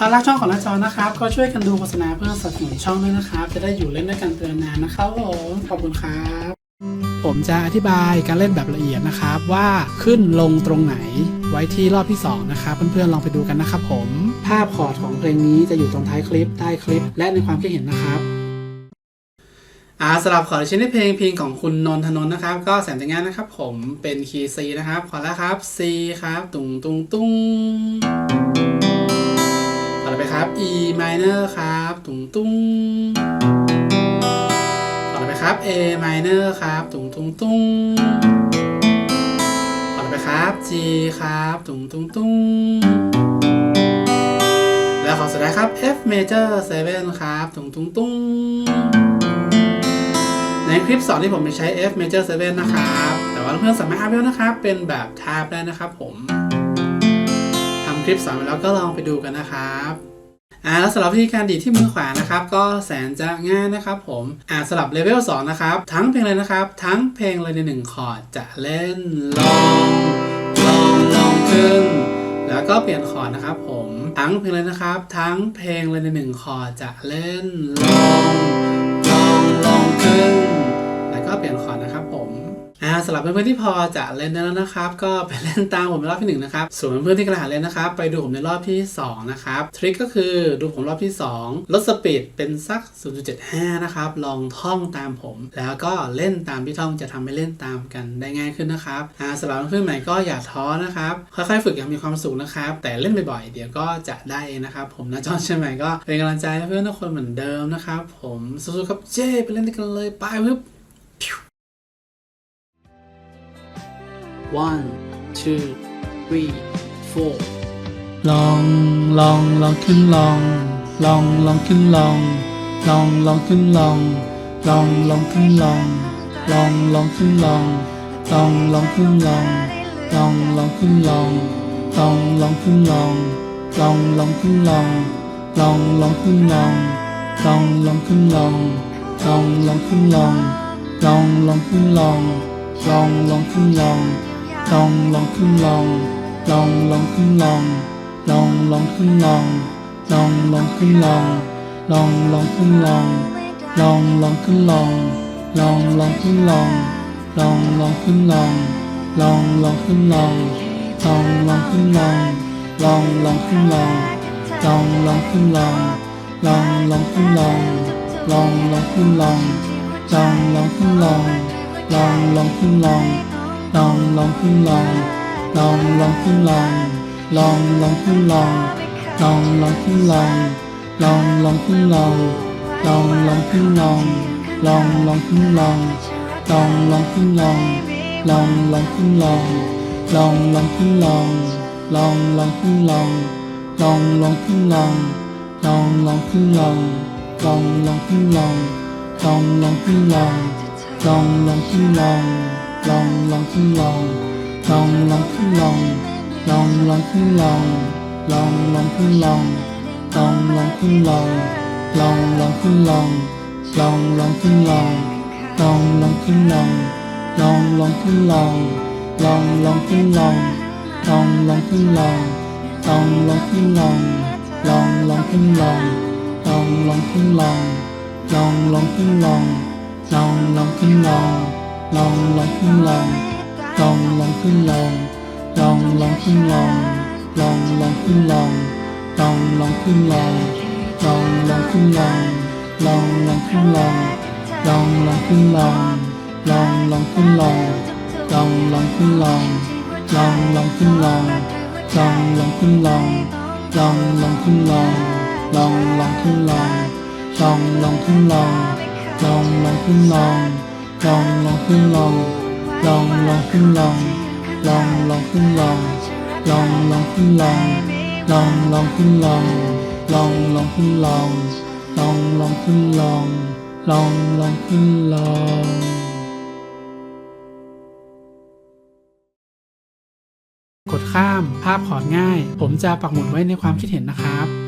ถ้ารักช่องของน้าจอนะครับ ก็ช่วยกันดูโฆษณาเพื่อสนับสนุนช่องด้วยนะครับ จะได้อยู่เล่นด้วยกันเตือนนานนะครับผมขอบคุณครับผมจะอธิบายการเล่นแบบละเอียดนะครับว่าขึ้นลงตรงไหนไว้ที่รอบที่ 2 นะครับ เพื่อนๆลองไปดูกันนะครับผม ภาพคอร์ดของเพลงนี้จะอยู่ตรงท้ายคลิปใต้คลิป และในความคิดเห็นนะครับอาสำหรับขอร์ดชิ้นในเพลงเพลงของคุณนนทนนนะครับ ก็แสนจะง่ายนะครับ ผมเป็นคีย์ C นะครับขอแล้วครับ C ครับ ตุงตุงตุง E minor ครับตุงตุงขอไปครับ A minor ครับตุงตุงตุงขอไปครับ G ครับตุงตุงตุงแล้วขอสุดท้ายครับ F major 7 ครับตุงตุงตุงในคลิปสอนที่ผมจะใช้ F major 7 นะครับ แต่ว่าเพื่อนๆสามารถอัพเวลนะครับ เป็นแบบทาบได้นะครับผมทำคลิปสอนไปแล้วก็ลองไปดูกันนะครับ อ่าแล้วสำหรับวิธีการดีดที่มือขวานะครับ ก็แสนจะง่ายนะครับผมอ่าสำหรับเลเวล2นะครับ ทั้งเพลงเลยนะครับ ทั้งเพลงเลยในหนึ่งคอร์ดจะเล่นลองลองลองขึ้น แล้วก็เปลี่ยนคอร์ดนะครับผมทั้งเพลงเลยนะครับ ทั้งเพลงเลยในหนึ่งคอร์ดจะเล่นลองลองลองขึ้น แล้วก็เปลี่ยนคอร์ดนะครับผม อ่าสำหรับเพื่อนๆที่พอจะเล่นได้แล้วนะครับ ก็ไปเล่นตามผมในรอบที่หนึ่งนะครับส่วนเพื่อนๆที่กำลังหายเล่นนะครับ ไปดูผมในรอบที่สองนะครับ ทริคก็คือดูผมรอบที่สองลดสปีดเป็นสัก 0.75 นะครับ ลองท่องตามผม แล้วก็เล่นตามที่ท่องจะทำให้เล่นตามกันได้ง่ายขึ้นนะครับอ่าสำหรับเพื่อนๆใหม่ก็อย่าท้อนะครับค่อยๆฝึกอย่างมีความสุขนะครับ แต่เล่นบ่อยๆเดี๋ยวก็จะได้เองนะครับ ผมนะจอนเชียงใหม่ก็เป็นกำลังใจให้เพื่อนทุกคนเหมือนเดิมนะครับผมสู้ๆครับเจ้ไปเล่นด้วยกันเลยไปปึ๊บ one two three four ลองลองลองขึ้นลอง ลองลองขึ้นลอง ลองลองขึ้นลอง ลองลองขึ้นลอง ลองลองขึ้นลอง ลองลองขึ้นลอง ลองลองขึ้นลอง ลองลองขึ้นลอง ลองลองขึ้นลอง ลองลองขึ้นลอง ลองลองขึ้นลอง ลองลองขึ้นลอง ลองลองขึ้นลอง ลองลองขึ้นลอง ลองลองขึ้นลอง ลองลองขึ้นลอง ลองลองขึ้นลอง ลองลองขึ้นลอง ลองลองขึ้นลอง ลองลองขึ้นลอง ลองลองขึ้นลอง ลองลองขึ้นลอง ลองลองขึ้นลอง ลองลองขึ้นลอง ลองลองขึ้นลอง ลองลองขึ้นลอง ลองลองขึ้นลอง ลองลองขึ้นลอง ลองลองขึ้นลอง ลองลองขึ้นลอง ลองลองขึ้นลองลองลองขึ้นลองลองลองขึ้นลองลองลองขึ้นลองลองลองขึ้นลองลองลองขึ้นลองลองลองขึ้นลองลองลองขึ้นลองลองลองขึ้นลองลองลองขึ้นลองลองลองขึ้นลองลองลองขึ้นลองลองลองขึ้นลองลองลองขึ้นลองลองลองขึ้นลองลองลองขึ้นลองลองลองขึ้นลองลองลองลองลองลองขึ้นลองลองลองลองลองลองขึ้นลองลอง ลองลองขึ้นลองลองลองขึ้นลองลองลองขึ้นลองลองลองขึ้นลองลองลองขึ้นลองลองลองขึ้นลองลองลองขึ้นลองลองลองขึ้นลองลองลองขึ้นลองลองลองขึ้นลองลองลองขึ้นลองลองลองขึ้นลองลองลองขึ้นลองลองลองขึ้นลองลองลองขึ้นลองลองลองขึ้นลอง ลองลองขึ้นลองลองลองขึ้นลองลองลองขึ้นลองลองลองขึ้นลองลองลองขึ้นลองลองลองขึ้นลองลองลอง ขึ้นลอง ลองลองขึ้นลอง ลองลองขึ้นลอง ลองลองขึ้นลอง ลองลองขึ้นลอง ลองลองขึ้นลอง ลองลองขึ้นลอง ลองลองขึ้นลองกดข้าม ภาพขอดง่าย ผมจะปักหมุดไว้ในความคิดเห็นนะครับ